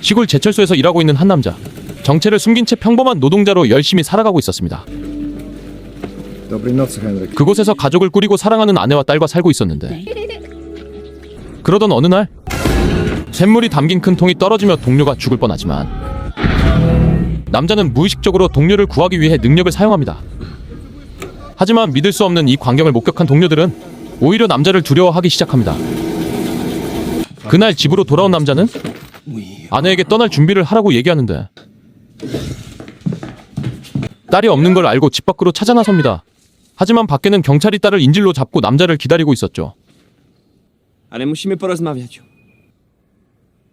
시골 제철소에서 일하고 있는 한 남자. 정체를 숨긴 채 평범한 노동자로 열심히 살아가고 있었습니다. 그곳에서 가족을 꾸리고 사랑하는 아내와 딸과 살고 있었는데 그러던 어느 날 샘물이 담긴 큰 통이 떨어지며 동료가 죽을 뻔하지만 남자는 무의식적으로 동료를 구하기 위해 능력을 사용합니다. 하지만 믿을 수 없는 이 광경을 목격한 동료들은 오히려 남자를 두려워하기 시작합니다. 그날 집으로 돌아온 남자는 아내에게 떠날 준비를 하라고 얘기하는데 딸이 없는 걸 알고 집 밖으로 찾아 나섭니다. 하지만 밖에는 경찰이 딸을 인질로 잡고 남자를 기다리고 있었죠. Ale musimy porozmawiać.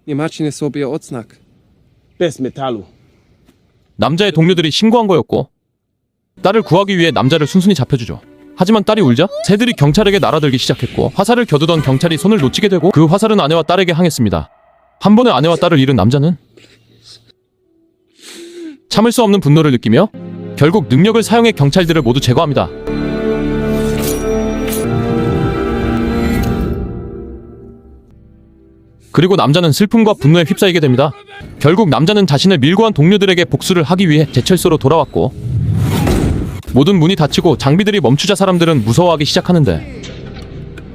Nie macie sobie odznak. Bez metalu. 남자의 동료들이 신고한 거였고 딸을 구하기 위해 남자를 순순히 잡혀주죠. 하지만 딸이 울자 새들이 경찰에게 날아들기 시작했고 화살을 겨두던 경찰이 손을 놓치게 되고 그 화살은 아내와 딸에게 향했습니다. 한 번에 아내와 딸을 잃은 남자는 참을 수 없는 분노를 느끼며 결국 능력을 사용해 경찰들을 모두 제거합니다. 그리고 남자는 슬픔과 분노에 휩싸이게 됩니다. 결국 남자는 자신을 밀고 한 동료들에게 복수를 하기 위해 제철소로 돌아왔고 모든 문이 닫히고 장비들이 멈추자 사람들은 무서워하기 시작하는데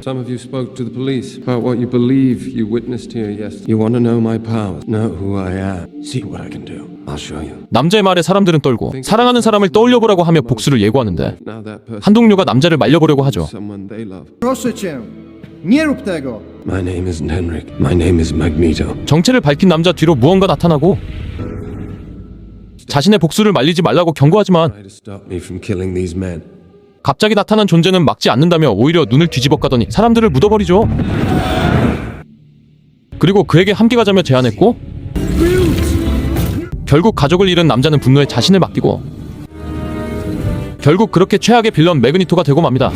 Some of you spoke to the police about what you believe you witnessed here yesterday. You want to know my power, know who I am, see what I can do. I'll show you. 남자의 말에 사람들은 떨고 사랑하는 사람을 떠올려보라고 하며 복수를 예고하는데 Now that person 한 동료가 남자를 말려보려고 하죠. someone they love. Proszę cię, nie rób tego. My name isn't Henrik. My name is Magneto. 정체를 밝힌 남자 뒤로 무언가 나타나고 자신의 복수를 말리지 말라고 경고하지만 Try to stop me from killing these men. 갑자기 나타난 존재는 막지 않는다며 오히려 눈을 뒤집어 까더니 사람들을 묻어버리죠. 그리고 그에게 함께 가자며 제안했고 결국 가족을 잃은 남자는 분노에 자신을 맡기고 결국 그렇게 최악의 빌런 매그니토가 되고 맙니다.